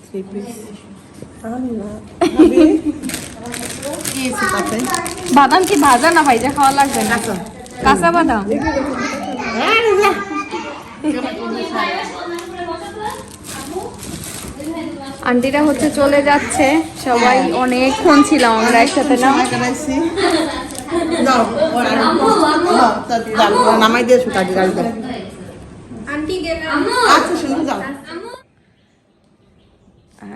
Three piece বাদাম কি ভাজা না ভাইজা খাওয়া লাগবে না কাঁচা বাদাম আন্টিরা হচ্ছে চলে যাচ্ছে সবাই অনেকক্ষণ ছিলাম আমরা একসাথে না নামাই আন্টি আচ্ছা শুনুন যাও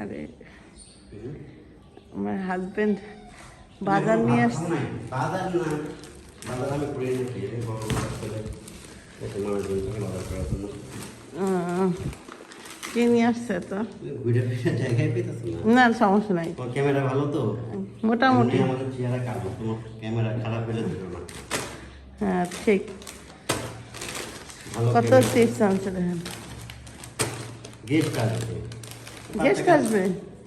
আরে আমার হাজবেন্ড বাজার নিয়ে আসছে। বাজার না বাজার আমি করে নিচ্ছি কে নিয়ে আসছে তো না। সমস্যা নাই। ক্যামেরা ভালো তো? মোটামুটি। ক্যামেরা খারাপ হলে হ্যাঁ ঠিক। কত চিপস আনছে দেখেন। গেস্ট আসবে গেস্ট আসবে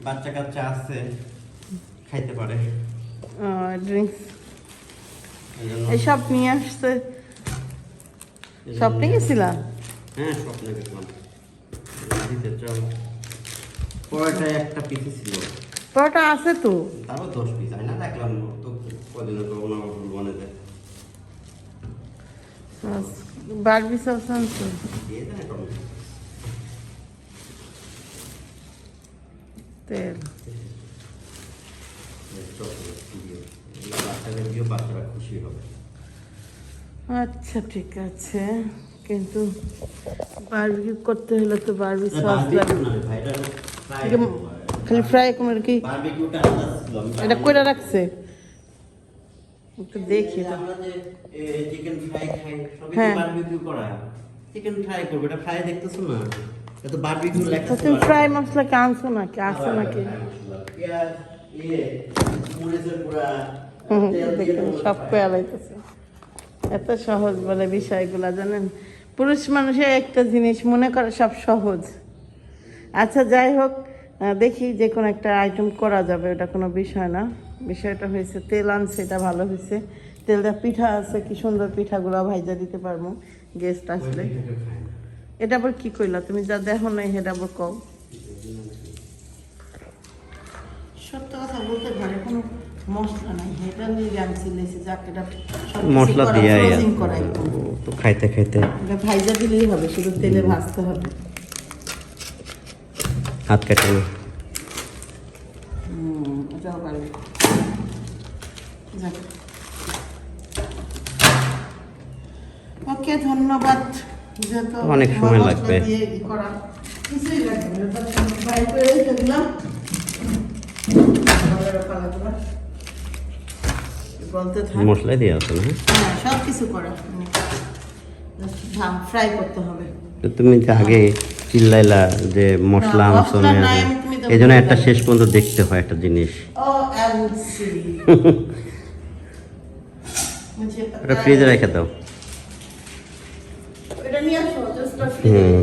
বাচ্চা কাচ্চা আসছে খাইতে পারে। ড্রিঙ্কস এই এসব নিয়ে আসছে। সব নিয়ে গেছিলাম হ্যাঁ স্বপ্নে গেছিলাম। দিতে চাও। পরোটা একটা পিসি ছিল। পরোটা আছে তো? তারপর দশ পিস আমি না দেখলাম তো কদিন তো ওনার ভুল বানাতে বারবি সস আনছে দিয়ে দেন তেল আচ্ছা ঠিক আছে। কিন্তু বারবিকিউ করতে হলে তো বারবি সস লাগবে খালি ফ্রাই করে কি? এটা কইরা রাখছে? একটু দেখি। চিকেন ফ্রাই খাই সবই হ্যাঁ। বারবিকিউ করা। চিকেন ফ্রাই করবে এটা ফ্রাই দেখতেছো না? এটা বারবিকিউ লেখা তো তুমি ফ্রাই মশলা কি আনছো নাকি আছে নাকি? পেঁয়াজ ইয়ে মরিচের গুঁড়া হুম, দেখুন সব এত সহজ বলে বিষয়গুলা জানেন? পুরুষ মানুষের একটা জিনিস মনে করে সব সহজ। আচ্ছা যাই হোক দেখি যে কোনো একটা আইটেম করা যাবে ওটা কোনো বিষয় না। বিষয়টা হয়েছে তেল আনছে এটা ভালো হয়েছে। তেলটা পিঠা আছে কি সুন্দর পিঠাগুলো ভাইজা দিতে পারব গেস্ট আসলে। এটা আবার কি কইলা? তুমি যা দেখো নাই সেটা আবার কও। সত্য কথা বলতে ঘরে কোনো মশলা নাই। এটা নিয়ে যাক এটা মশলা দিয়ে। তো খাইতে খাইতে। এটা ভাইজা দিলেই হবে শুধু তেলে ভাজতে হবে। হাত কাটে না। হুম, এটাও পারবে যাক। ওকে ধন্যবাদ। অনেক সময় লাগবে। মশলাই দিয়ে না? হ্যাঁ সব কিছু করা। ফ্রাই করতে হবে। তো তুমি যে আগে চিল্লাইলা যে মশলা আনছো মশলা এই জন্য একটা শেষ পর্যন্ত দেখতে হয় একটা জিনিস। ওটা ফ্রিজে রেখে দাও এটা নিয়ে আসো জাস্ট হুম।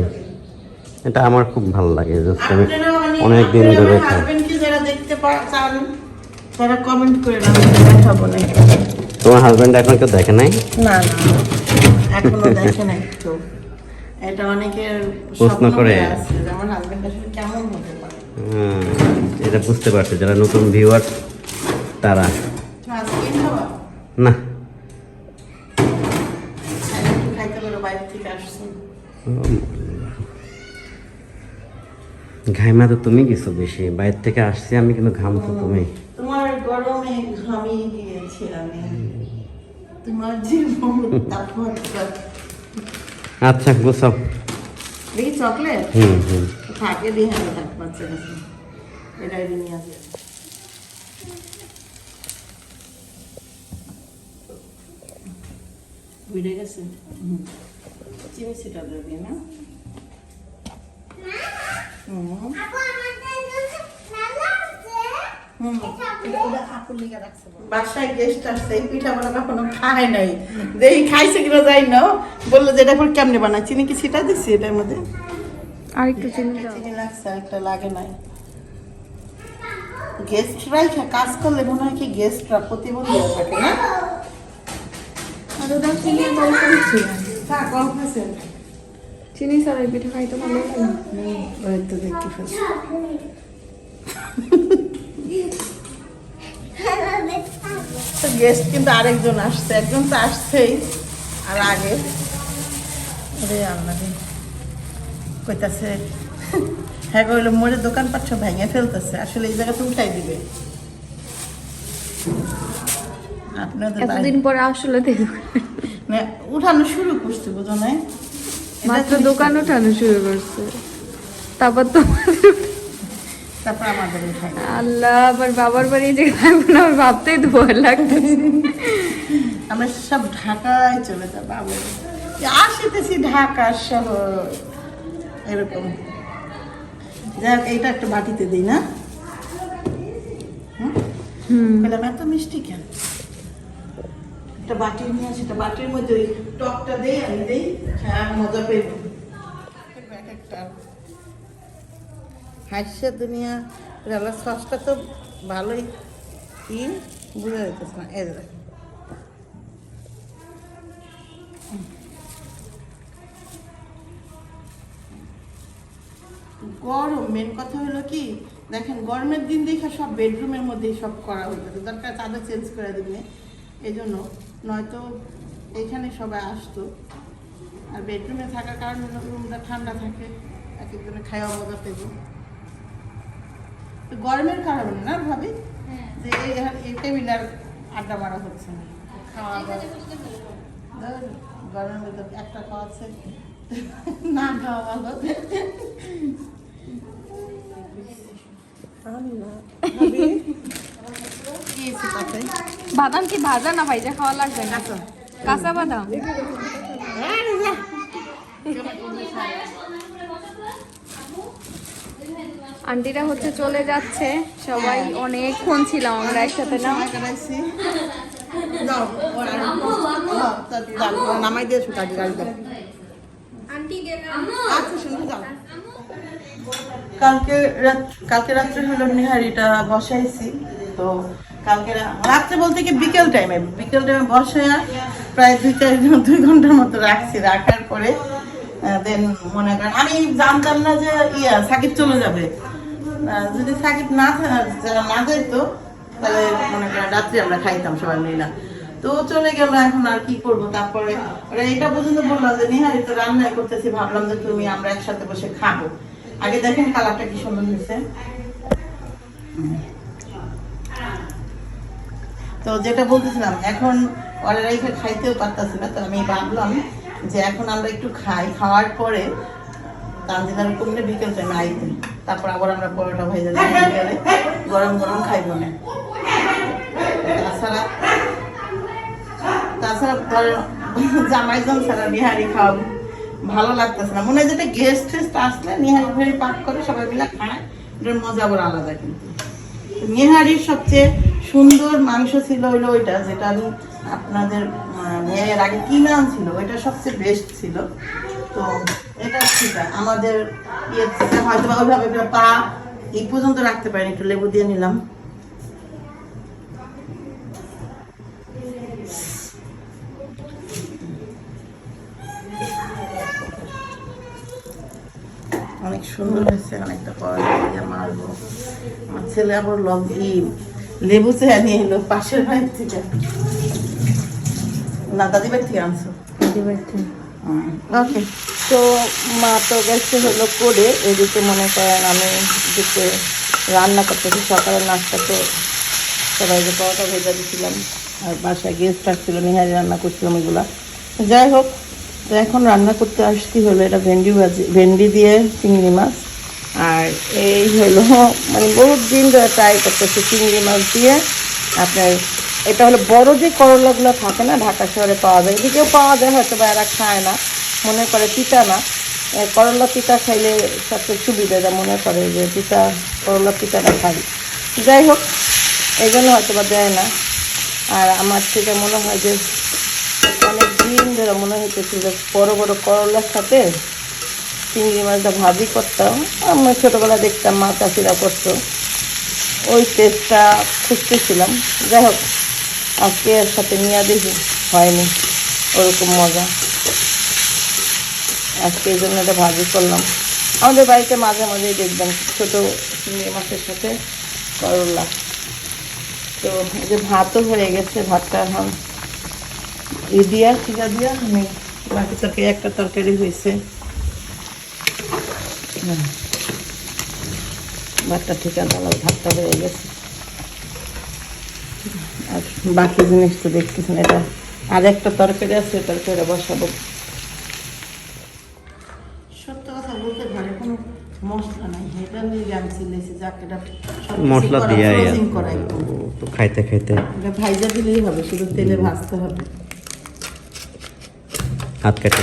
এটা আমার খুব ভালো লাগে just আমি অনেক দিন ধরে খাই। যারা দেখতে চান তারা কমেন্ট করে দেখাবো না। তোমার হাজবেন্ড এখন কেউ দেখে নাই? না না এখনও দেখে নাই তো। এটা অনেকের প্রশ্ন করে। আমার হাজবেন্ড আসলে কেমন হতে পারে। এটা বুঝতে পারছে যারা নতুন ভিউয়ার তারা। না। ঘাইমা তো তুমি গেছো বেশি। বাইরে থেকে আসছি আমি কিন্তু ঘামছো তুমি। তোমার গরমে ঘামিয়ে গিয়েছি আমি। তোমার জীবন তাপমাত্রা। আচ্ছা দেখি চকলেট? হুম হুম। থাকে দিয়ে কাছে এটাই নিয়ে আসবে বুঝে গেছে হুম। চিনি না? বাসায় গেস্ট আসছে এই পিঠা বানা কখনো খায় নাই। খাইছে কিনা যাই না বলল যে এটা পর কেমনে বানায়? চিনি কি সেটা দিচ্ছি এটার মধ্যে? আর একটু চিনি দাও। চিনি লাগছে একটা লাগে নাই। গেস্টরাই কাজ করলে মনে হয় কি গেস্টরা প্রতিবন্ধী থাকে না? আর ওটা চিনি আর চিনি ছাড়াই পিঠা খাইতে ভালো লাগে? তো দেখতে তো গেস্ট কিন্তু আরেকজন আসছে একজন তো আসছেই আর আগে। রে আল্লাহ কইতাছে হ্যাঁ কইলো মোড়ে দোকান পাচ্ছ ভেঙে ফেলতেছে আসলে এই জায়গাতে উঠাই দিবে। আপনাদের এতদিন পরে আসলে উঠানো শুরু করছে বুঝো নাই? মাত্র তো- দোকান উঠানো শুরু করছে। তারপর তো তারপর আমাদের আল্লাহ আবার বাবার বাড়ি যে না আমার ভাবতেই তো ভয় লাগতেছে। আমরা সব ঢাকায় চলে যাব বাবু আসিতেছি ঢাকা শহর। এরকম। যাই হোক, এইটা একটা বাটিতে দিই না? হুম? এত মিষ্টি কেন? একটা বাটি নিয়ে আসি, একটা বাটির মধ্যে ওই টকটা দেই, আমি দেই হ্যাঁ মজা পেয়ে হাসছে দুনিয়া সসটা তো ভালোই। কি? বুঝে না। এই দেখ। গরম মেন কথা হলো কি, দেখেন, গরমের দিন দেখে সব বেডরুমের মধ্যেই সব করা হয়ে হতো দরকার চাদর চেঞ্জ করে দিবে এই জন্য নয়তো এখানে সবাই আসতো। আর বেডরুমে থাকার কারণে রুমটা ঠান্ডা থাকে এক একজনে খাওয়া মজা পেব তো গরমের কারণে না ভাবি? যে এই এই টেবিল আর আড্ডা মারা হচ্ছে না। খাওয়া দাওয়া। গরমের মধ্যে একটা খাওয়াচ্ছে না খাওয়া ভালো। কি তাতে? বাদাম কি ভাজা না ভাইজা খাওয়া লাগবে? না কাঁচা। বাদাম? আন্টিরা হচ্ছে চলে যাচ্ছে। সবাই অনেকক্ষণ ছিলাম আমরা একসাথে না? নামাই দিয়েছ গাড়ি আচ্ছা কালকে কালকে রাত্রে হলো নিহারিটা বসাইছি তো কালকে রাত্রে বলতে কি বিকেল টাইমে বিকেল টাইমে বসায়া প্রায় দুই চার দুই ঘণ্টার মতো রাখছি, রাখার পরে দেন মনে করেন, আমি জানতাম না যে ইয়া, সাকিব চলে যাবে। যদি সাকিব না না যাইতো তাহলে মনে করেন রাত্রে আমরা খাইতাম সবাই মিলে। তো চলে গেল, এখন আর কি করব? তারপরে ওরা এটা পর্যন্ত বলল যে, নিহারি, তো রান্নাই করতেছি, ভাবলাম যে তুমি আমরা একসাথে বসে খাব। আগে দেখেন কালারটা কি সুন্দর হয়েছে। তো যেটা বলতেছিলাম এখন ওরা রেখে খাইতেও পারতেছি না তো আমি ভাবলাম যে এখন আমরা একটু খাই। খাওয়ার পরে তানজিলার কমলে বিকেল টাইমে আইতেন তারপর আবার আমরা পরোটা ভেজে যাবে বিকেলে গরম গরম খাইব না। তাছাড়া তাছাড়া ধরো জামাইজন ছাড়া নিহারি খাওয়া ভালো লাগতেছে না। মনে হয় যেটা গেস্ট টেস্ট আসলে নিহারি ফেরি পাক করে সবাই মিলে খায়। এটার মজা আবার আলাদা কিন্তু। নিহারির সবচেয়ে সুন্দর মাংস ছিল হইল ওইটা, যেটা আমি আপনাদের মেয়ের আগে কিনে আনছিল, ওইটা সবচেয়ে বেস্ট ছিল। তো এটা ঠিক আছে আমাদের ইয়ে হয়তো ওইভাবে পা এই পর্যন্ত রাখতে পারিনি, একটু লেবু দিয়ে নিলাম। অনেক সুন্দর হয়েছে, অনেকটা পড়া মারবো। আমার ছেলে আবার লব ই লেবু চেয়ে নিয়ে এলো পাশের বাড়ির থেকে। না দাদি বাড়ি থেকে আনছো? ওকে। তো মা তো গেছে হলো করে এদিকে মনে করেন আমি এদিকে রান্না করতেছি সকালে নাস্তা তো সবাইকে পরোটা ভেজা দিয়েছিলাম আর বাসায় গেস্ট আসছিল নিহারি রান্না করছিলাম এগুলা। যাই হোক তো এখন রান্না করতে আসছি হলো এটা ভেন্ডি ভাজি ভেন্ডি দিয়ে চিংড়ি মাছ। আর এই হলো মানে বহুত দিন ধরে ট্রাই করতেছি চিংড়ি মাছ দিয়ে। আপনার, এটা হলো বড় যে করলাগুলো থাকে না, ঢাকা শহরে পাওয়া যায়। এদিকেও পাওয়া যায়, হয়তো বা এরা খায় না, মনে করে তিতা না। করলা তিতা খাইলে সবচেয়ে সুবিধা যা মনে করে যে তিতা, করলা তিতাটা খাই। যাই হোক, এই জন্য হয়তো বা দেয় না। আর আমার থেকে মনে হয় যে অনেক দিন ধরে মনে হইতেছে যে বড় বড় করলার সাথে চিংড়ি মাছটা ভাজি করতাম। আমরা ছোটোবেলা দেখতাম মা চাষিরা করতো। ওই টেস্টটা খুঁজতেছিলাম যাই হোক, আজকে এর সাথে নিয়ে দেখি হয়নি। ওরকম মজা। আজকে এই জন্য এটা ভাজি করলাম। আমাদের বাড়িতে মাঝে মাঝেই দেখবেন ছোটো চিংড়ি মাছের সাথে করলা। তো এই যে ভাতও হয়ে গেছে, ভাতটা এখন ই দিয়া টিকা দিয়া, আমি বাকি তরকারি, একটা তরকারি হয়েছে। ভাতটা ঠিকানা ভাতটা হয়ে গেছে। আর বাকি জিনিস তো দেখতেছেন এটা আর একটা তরকারি আছে তরকারি বসাবো। সত্য কথা বলতে ঘরে কোনো মশলা নাই। এটা নিয়ে যাক মশলা দিয়ে তো খাইতে খাইতে। এটা ভাইজা দিলেই হবে শুধু তেলে ভাজতে হবে। হাত কাটে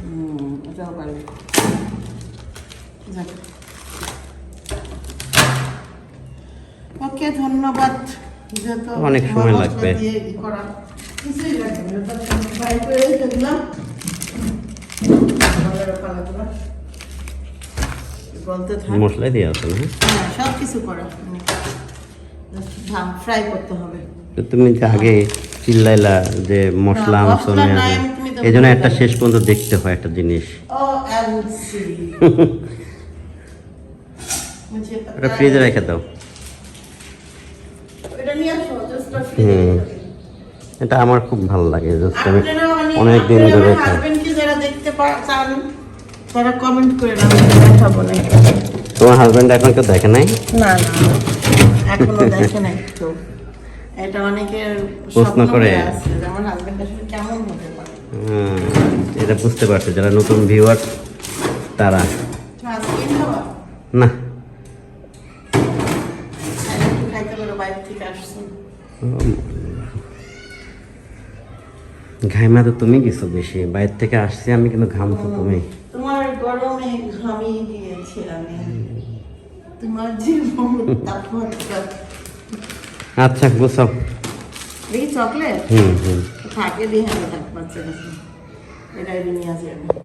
হুম, এটাও পারবে। যাক। ওকে ধন্যবাদ। অনেক সময় লাগবে। মশলাই দিয়ে না হ্যাঁ, সব কিছু করা। ফ্রাই করতে হবে। তুমি যে আগে চিল্লাইলা যে মশলা না, আনছো মশলা এই জন্য একটা শেষ পর্যন্ত দেখতে হয় একটা জিনিস। ওটা ফ্রিজে রেখে দাও। হুম। এটা আমার খুব ভালো লাগে just আমি অনেক- দিন ধরে খাই। তারা কমেন্ট করে না দেখাবো না। তোমার হাজবেন্ড এখন কেউ দেখে নাই? না না এখনও দেখে নাই তো এটা অনেকের প্রশ্ন করে। আছে যে আমার হাজবেন্ড আসলে কেমন হতে পারে। এটা বুঝতে পারছে যারা নতুন ভিউয়ার তারা। না। বাইরে থেকে আসছেন ঘাইমা তো তুমি কিছু বেশি। বাইরে থেকে আসছি আমি কিন্তু ঘামছো তুমি। তোমার গরমে ঘামিয়ে দিয়েছি আমি। তোমার জীবন তাপমাত্রা আচ্ছা গোসাও এই চকলেট? হুম হুম। থাকে দিয়ে আমি তাপমাত্রা এটাই নিয়ে আসি আমি।